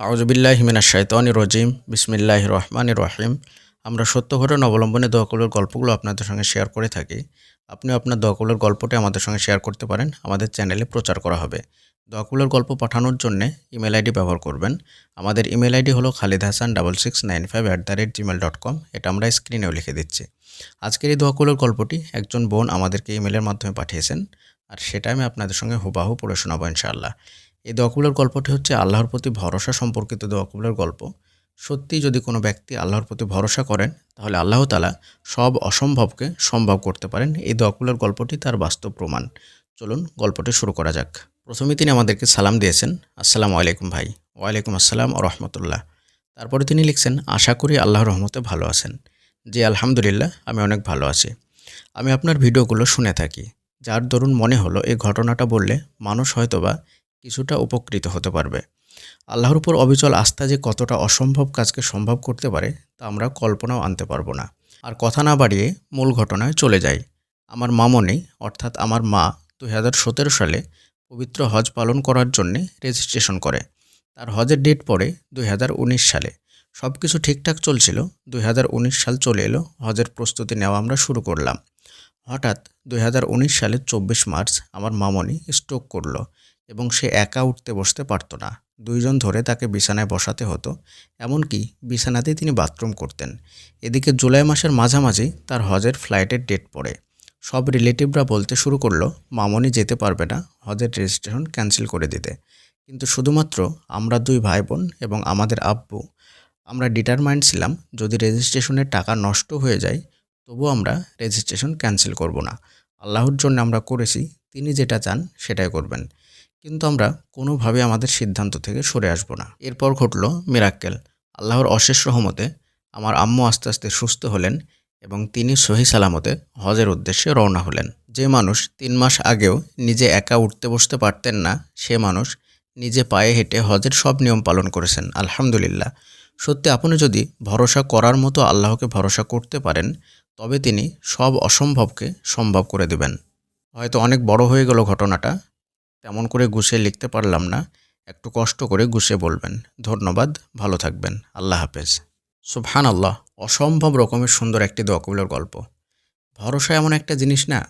আউজবিল্লাহ হিমিনা শাইতানি রজিম। বিসমিল্লাহ রহমান রহিম। আমরা সত্য ঘটনা অবলম্বনে দোয়াকুলের গল্পগুলো আপনাদের সঙ্গে শেয়ার করে থাকি। আপনি আপনার দোয়াকুলের গল্পটি আমাদের সঙ্গে শেয়ার করতে পারেন। আমাদের চ্যানেলে প্রচার করা হবে। দোয়াকুলের গল্প পাঠানোর জন্য ইমেল আইডি ব্যবহার করবেন। আমাদের ইমেল আইডি হলো Khalid Hasan double six nine five at the rate Gmail dot com. এটা আমরা স্ক্রিনেও লিখে দিচ্ছি। আজকের এই দোয়াকুলের গল্পটি একজন বোন আমাদেরকে ইমেলের মাধ্যমে পাঠিয়েছেন। আর সেটা আমি আপনাদের সঙ্গে হুবাহু পড়ে শোনাবো ইনশাআল্লাহ। এই দোয়াকুলের গল্পটি হচ্ছে আল্লাহর প্রতি ভরসা সম্পর্কিত দোয়াকুলের গল্প। সত্যি যদি কোনো ব্যক্তি আল্লাহর প্রতি ভরসা করেন, তাহলে আল্লাহ তালা সব অসম্ভবকে সম্ভব করতে পারেন। এই দোয়াকুলের গল্পটি তার বাস্তব প্রমাণ। চলুন গল্পটি শুরু করা যাক। প্রথমে তিনি আমাদেরকে সালাম দিয়েছেন। আসসালামু আলাইকুম ভাই। ওয়ালাইকুম আসসালাম ও রহমতুল্লাহ। তারপরে তিনি লিখছেন, আশা করি আল্লাহর রহমতে ভালো আছেন। জি, আলহামদুলিল্লাহ, আমি অনেক ভালো আছি। আমি আপনার ভিডিওগুলো শুনে থাকি। যার দরুন মনে হলো, এই ঘটনাটা বললে মানুষ হয়তোবা কিছুটা উপকৃত হতে পারবে। আল্লাহর উপর অবিচল আস্থা যে কতটা অসম্ভব কাজকে সম্ভব করতে পারে, তা আমরা কল্পনাও আনতে পারব না। আর কথা না বাড়িয়ে মূল ঘটনায় চলে যাই। আমার মামনি অর্থাৎ আমার মা দুই হাজার সতেরো সালে পবিত্র হজ পালন করার জন্যে রেজিস্ট্রেশন করে। তার হজের ডেট পড়ে দুই হাজার উনিশ সালে। সব কিছু ঠিকঠাক চলছিল, দুই হাজার উনিশ সাল চলে এলো, হজের প্রস্তুতি নেওয়া আমরা শুরু করলাম। হঠাৎ দুই হাজার উনিশ সালের চব্বিশ মার্চ আমার মামনি স্ট্রোক করল। এবং সে একা উঠতে বসতে পারতো না। দুইজন ধরে তাকে বিছানায় বসাতে হতো, এমনকি বিছানাতেই তিনি বাথরুম করতেন। এদিকে জুলাই মাসের মাঝামাঝি তার হজের ফ্লাইটের ডেট পড়ে। সব রিলেটিভরা বলতে শুরু করল, মামনি যেতে পারবে না, হজের রেজিস্ট্রেশন ক্যান্সেল করে দিতে। কিন্তু শুধুমাত্র আমরা দুই ভাই বোন এবং আমাদের আব্বু, আমরা ডিটারমাইন্ড ছিলাম, যদি রেজিস্ট্রেশনের টাকা নষ্ট হয়ে যায়, তবু আমরা রেজিস্ট্রেশন ক্যান্সেল করব না। আল্লাহর জন্য আমরা করেছি, তিনি যেটা চান সেটাই করবেন। কিন্তু আমরা কোনোভাবে আমাদের সিদ্ধান্ত থেকে সরে আসব না। এরপর ঘটল মিরাক্কেল। আল্লাহর অশেষ রহমতে আমার আম্মু আস্তে আস্তে সুস্থ হলেন এবং তিনি সহি সালামতে হজের উদ্দেশ্যে রওনা হলেন। যে মানুষ তিন মাস আগেও নিজে একা উঠতে বসতে পারতেন না, সে মানুষ নিজে পায়ে হেঁটে হজের সব নিয়ম পালন করেছেন। আলহামদুলিল্লাহ। সত্যি আপনি যদি ভরসা করার মতো আল্লাহকে ভরসা করতে পারেন, তবে তিনি সব অসম্ভবকে সম্ভব করে দেবেন। হয়তো অনেক বড় হয়ে গেল ঘটনাটা তেমন করে গুছিয়ে লিখতে পারলাম না। একটু কষ্ট করে গুছিয়ে বলবেন। ধন্যবাদ, ভালো থাকবেন। আল্লাহ হাফেজ। সুবহান আল্লাহ অসম্ভব রকমের সুন্দর একটি দোয়াকবিলের গল্প। ভরসা এমন একটা জিনিস না,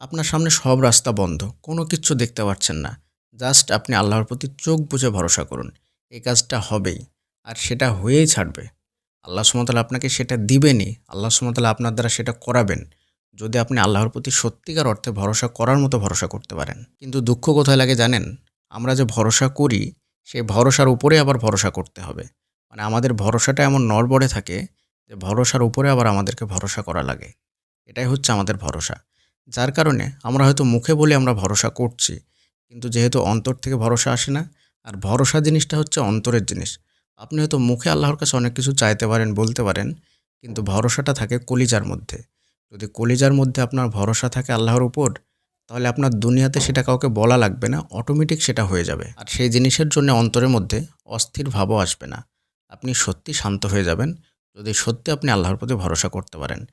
আপনার সামনে সব রাস্তা বন্ধ, কোনো কিছু দেখতে পাচ্ছেন না। জাস্ট আপনি আল্লাহর প্রতি চোখ বুঝে ভরসা করুন। এই কাজটা হবেই, আর সেটা হয়েই ছাড়বে। আল্লাহ সুমতাল আপনাকে সেটা দিবেনই। আল্লাহ সুমতাল আপনার দ্বারা সেটা করাবেন। যদি আপনি আল্লাহর প্রতি সত্যিকার অর্থে ভরসা করার মতো ভরসা করতে পারেন। কিন্তু দুঃখ কোথায় লাগে জানেন? আমরা যে ভরসা করি, সেই ভরসার উপরে আবার ভরসা করতে হবে। মানে আমাদের ভরসাটা এমন নড়বড়ে থাকে যে ভরসার উপরে আবার আমাদেরকে ভরসা করা লাগে। এটাই হচ্ছে আমাদের ভরসা। যার কারণে আমরা হয়তো মুখে বলে আমরা ভরসা করছি, কিন্তু যেহেতু অন্তর থেকে ভরসা আসে না, আর ভরসা জিনিসটা হচ্ছে অন্তরের জিনিস। আপনি হয়তো মুখে আল্লাহর কাছে অনেক কিছু চাইতে পারেন, বলতে পারেন, কিন্তু ভরসাটা থাকে কলিজার মধ্যে। যদি কলিজার মধ্যে আপনার ভরসা থাকে আল্লাহর উপর, তাহলে আপনার দুনিয়াতে সেটা কাউকে বলা লাগবে না অটোমেটিক সেটা হয়ে যাবে। আর সেই জিনিসের জন্য অন্তরের মধ্যে অস্থির ভাবও আসবে না। আপনি সত্যি শান্ত হয়ে যাবেন, যদি সত্যি আপনি আল্লাহর প্রতি ভরসা করতে পারেন।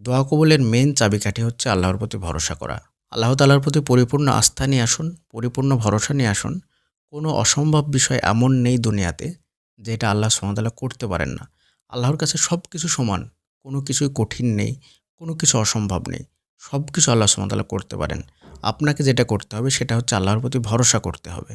দোয়া কবুলের মেন চাবিকাঠি হচ্ছে আল্লাহর প্রতি ভরসা করা। আল্লাহ তালার প্রতি পরিপূর্ণ আস্থা নিয়ে আসুন, পরিপূর্ণ ভরসা নিয়ে আসুন। কোনো অসম্ভব বিষয় এমন নেই দুনিয়াতে, যেটা আল্লাহ সুমতাল্লাহ করতে পারেন না। আল্লাহর কাছে সব কিছু সমান, কোনো কিছুই কঠিন নেই। কোনো কিছু অসম্ভব নেই। সব কিছু আল্লাহ সুমতালা করতে পারেন। আপনাকে যেটা করতে হবে সেটা হচ্ছে আল্লাহর প্রতি ভরসা করতে হবে।